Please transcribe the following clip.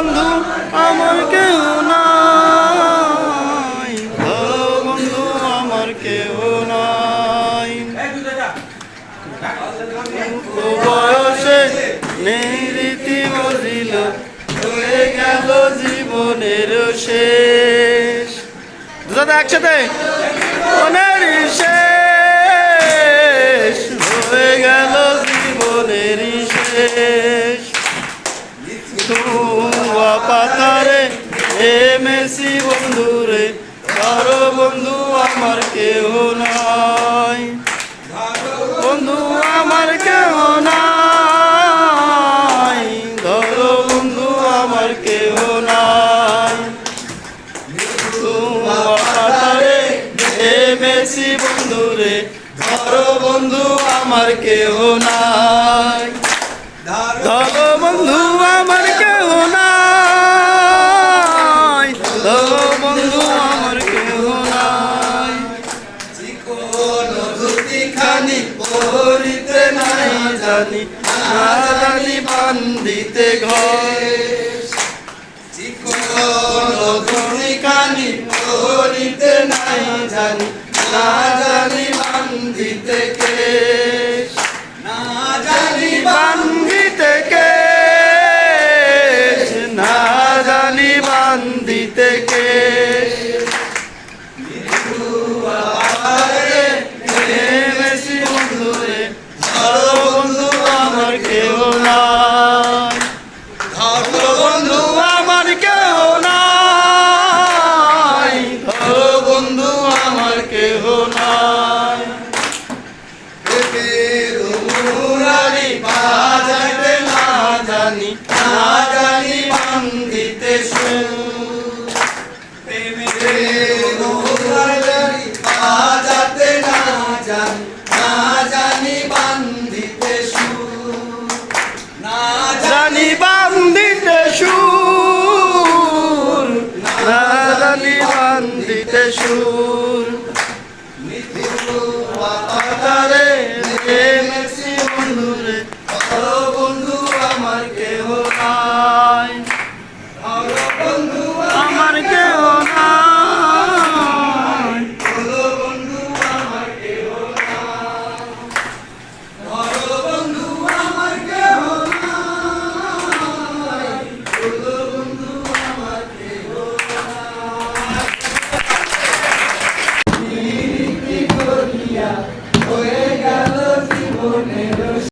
আমার কেউ নাই। ভালো বন্ধু, আমার কেউ নাই। বয়সে নেই রীতি মজিল, হয়ে গেল জীবনের শেষ। দাদা একসাথে তুয়া পাতারে, এ মেসি বন্ধুরে কারও বন্ধু আমার কেউ নাই। বন্ধু আমার কেউ নাই ধরো বন্ধু আমার কেউ নাই। পাতারে, এ মেসি বন্ধুরে ধরো বন্ধু আমার কেউ নাই। ধরো বন্ধু আমার কেউ নাই। জানি না জানি বান্দিতে ঘরে। কানি পরিতে নাই জানি না জানি বান্দিতে কে? না জানি বান্দিতে আমার কেউ নাই। মুরারি বাজাতে না জানি না জানি বান্দিতে সুর বাজাতে না জানি না জানি বান্দিতে না জানি বান্দিতে সুর না জানি সুর।